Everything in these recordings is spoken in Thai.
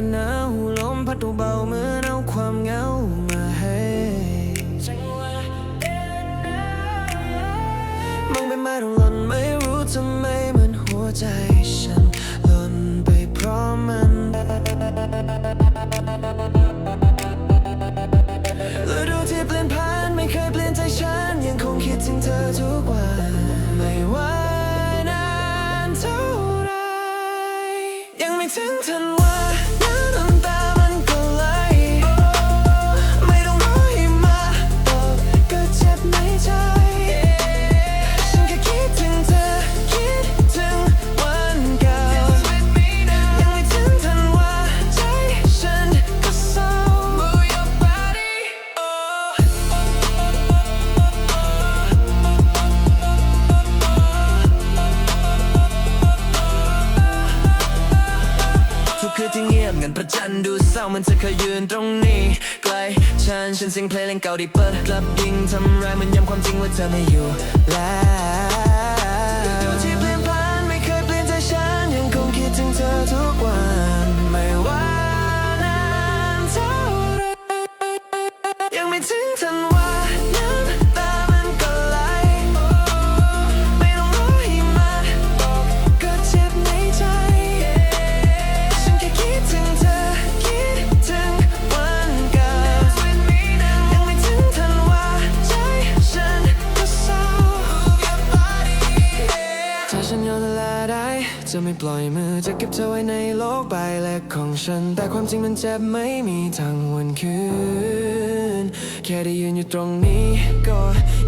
็หนาวลมพัดเบาเมื่อเอาความเหงามาให้จังหวะเดินหนามองไปมาต้องหล่นไม่รู้ทำไมมันหัวใจฉันหล่นไปเพราะมันฤดูที่เปลี่ยนผ่านไม่เคยเปลี่ยนใจฉัน ยังคงคิดถึงเธอทุกวัน ไม่ว่านานเท่าไรยังไม่ถึงทัน คือที่เงียบเงินประจันดูเศร้ามันจะเคยยืนตรงนี้ไกลฉันฉันเสียงเพลงเก่าที่เปิดกลับยิงทำร้ายมันย้ำความจริงว่าเธอไม่อยู่แล้ว จะไม่ปล่อยมือจะเก็บเธอไว้ในโลกใบเล็กของฉัน แต่ความจริงมันเจ็บไม่มีทางวนคืน แค่ได้ยืนอยู่ตรงนี้ ก็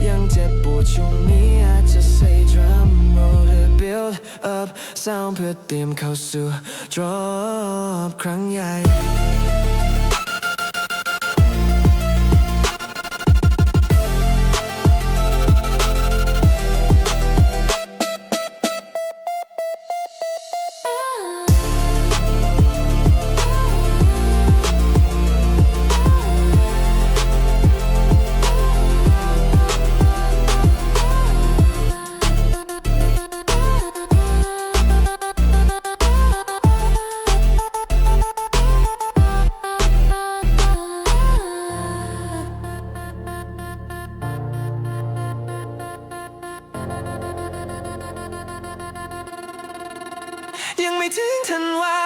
ยังเจ็บปวดช่วงนี้อาจจะ say drum roll to build up sound เพื่อเตรียมเข้าสู่ drop ครั้งใหญ่ ยังไม่ถึงทันวา